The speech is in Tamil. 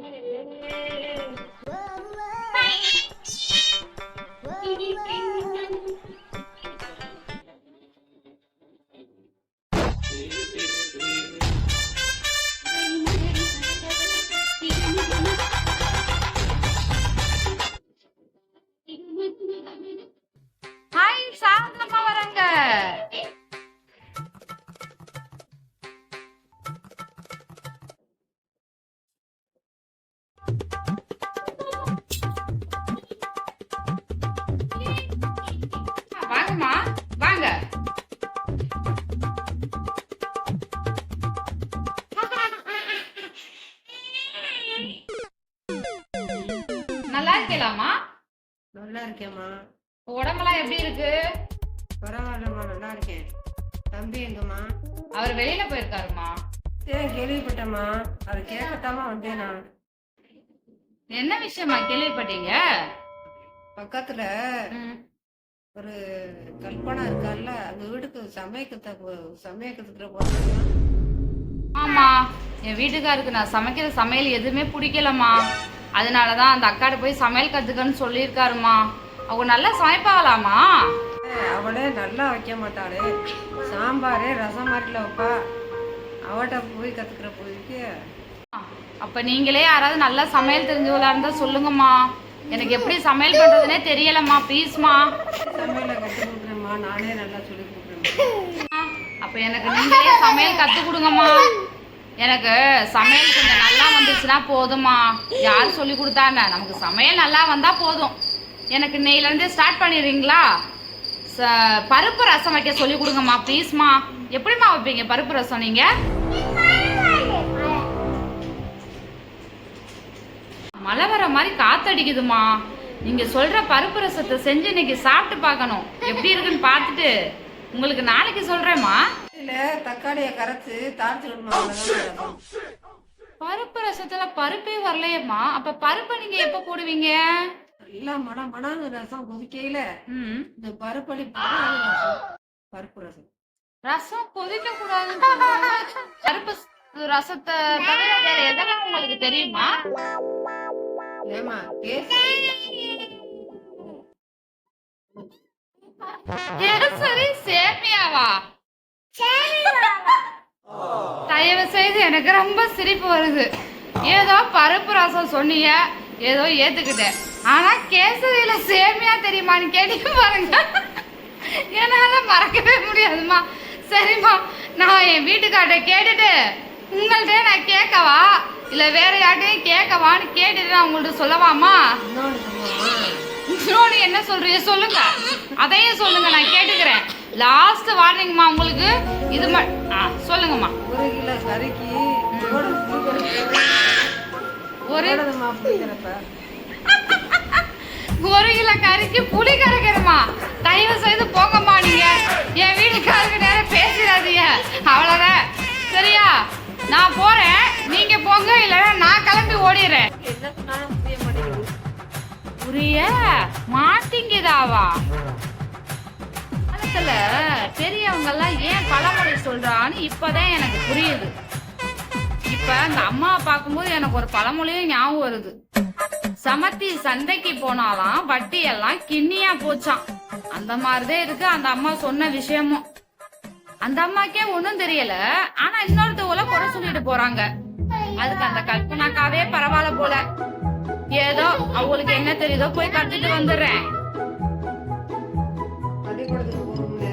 Bye. நல்லா இருக்கலாமா நல்லா இருக்கேம்மா உடம்பெல்லாம் எப்படி இருக்கு? பரவாயில்லம்மா நல்லா இருக்கேன் தம்பி எங்கம்மா? அவர் வெளியில போயிருக்காருமா ஏன் கேள்விப்பட்டேம்மா. அது கேட்கத்தாம வந்தேன் நான். என்ன விஷயமா கேள்விப்பட்டீங்க? பக்கத்துல. ஒரு கல்பனா இருக்கால்ல அந்த வீட்டுக்கு சமையக்கத்த சமையக்கத்துக்கிற போறாங்க ஆமா என் வீட்டுக்காருக்கு நான் சமைக்கிற சமையல் எதுவுமே பிடிக்கலம்மா. அதனால தான் அந்த அக்காட்ட போய் சமையல் கத்துக்கன்னு சொல்லியிருக்காருமா அவங்க நல்லா சமைப்பாங்களாமா அவளே நல்லா வைக்க மாட்டாளே. சாம்பாரே ரசம் மாதிரில வைப்பா. அவட்ட போய் கத்துக்கிற போய்க்கு. அப்ப நீங்களே யாராவது நல்லா சமையல் தெரிஞ்சவங்களா இருந்தா சொல்லுங்கம்மா. எனக்கு எப்படி சமையல் பண்றதுனே தெரியலம்மா ப்ளீஸ்மா சமையலை கத்து கொடுக்குறேம்மா. நானே நல்லா சொல்லி கொடுக்குறேம்மா. அப்ப எனக்கு நீங்களே சமையல் கத்து கொடுங்கம்மா. எனக்கு சமையல் கொஞ்சம் நல்லா வந்துச்சுன்னா போதும்மா. யார் சொல்லி கொடுத்தாங்க? நமக்கு சமையல் நல்லா வந்தா போதும். எனக்கு இன்னையிலேருந்தே ஸ்டார்ட் பண்ணிடுறீங்களா? ச பருப்பு ரசம் வைக்க சொல்லி கொடுங்கம்மா ப்ளீஸ்மா எப்படிம்மா வைப்பீங்க பருப்பு ரசம் நீங்க? மழை வர மாதிரி காத்தடிக்குதுமா நீங்க சொல்ற பருப்பு ரசத்தை செஞ்சு இன்னைக்கு சாப்பிட்டு பார்க்கணும். எப்படி இருக்குன்னு பார்த்துட்டு உங்களுக்கு நாளைக்கு சொல்றேம்மா. இல்ல தக்காளியை கரைச்சு தாளிச்சு விடணும். பருப்பு ரசத்துல பருப்பே வரலையேம்மா. அப்ப பருப்பை நீங்க எப்ப போடுவீங்க? நல்லா மட மடான்னு ரசம் கொதிக்கையில. இந்த பருப்படி பருப்பு ரசம். ரசம். கொதிக்க சொல்றாங்க. பருப்பு ரசத்தை தவிர வேற எதெல்லாம் உங்களுக்கு தெரியுமா? ஏமா கேசரி சேமியாவா? தயவு செய்து எனக்கு ரொம்ப சிரிப்பு வருது. ஏதோ பருப்பு ரசம் சொன்னீங்க ஏதோ ஏத்துக்கிட்டேன். ஆனா கேசரியில சேமியா தெரியுமான்னு கேட்டு பாருங்க. என்னால மறக்கவே முடியாதும்மா. சரிம்மா நான் என் வீட்டுக்கார்ட்ட கேட்டுட்டு உங்கள்கிட்ட நான் கேட்கவா? இல்ல வேற யார்ட்டையும் கேட்கவான்னு கேட்டுட்டு நான் உங்கள்ட்ட சொல்லவாமா என்ன சொல்றீங்க? சொல்லுங்க. அதையும் சொல்லுங்க நான் கேட்டுக்கிறேன் லாஸ்ட் வார்னிங்மா உங்களுக்கு. இது ஆ சொல்லுங்கம்மா. ஒரு கிலோ கறிக்கு ஒரு ஒரு கிலோ கறிக்கு புளி கரைக்கணுமா? தயவு செய்து போங்கம்மா நீங்க. என் வீட்டுக்காரருக்கு நேரம் பேசிடாதீங்க. அவ்வளோதான் சரியா? நான் போறேன். நீங்க போங்க இல்லைன்னா நான் கிளம்பி ஓடிடுறேன். புரிய? மாட்டேங்குதாவா? காலத்துல பெரியவங்க எல்லாம் ஏன் பழமொழி சொல்றான்னு இப்பதான் எனக்கு புரியுது. இப்ப அந்த அம்மா பார்க்கும்போது எனக்கு ஒரு பழமொழியும் ஞாபகம் வருது. சமத்தி சந்தைக்கு போனாலாம் வட்டி எல்லாம் கிண்ணியா போச்சாம். அந்த மாதிரிதான் இருக்கு அந்த அம்மா சொன்ன விஷயமும். அந்த அம்மாக்கே ஒண்ணும் தெரியல. ஆனா இன்னொருத்தவங்கள குறை சொல்லிட்டு போறாங்க. அதுக்கு அந்த கல்பனாக்காவே பரவாயில்ல போல. ஏதோ அவங்களுக்கு என்ன தெரியுதோ போய் கத்துட்டு வந்துடுறேன். பள்ளிக்கூடத்துக்கு போகணும்னு பயம் இருந்தது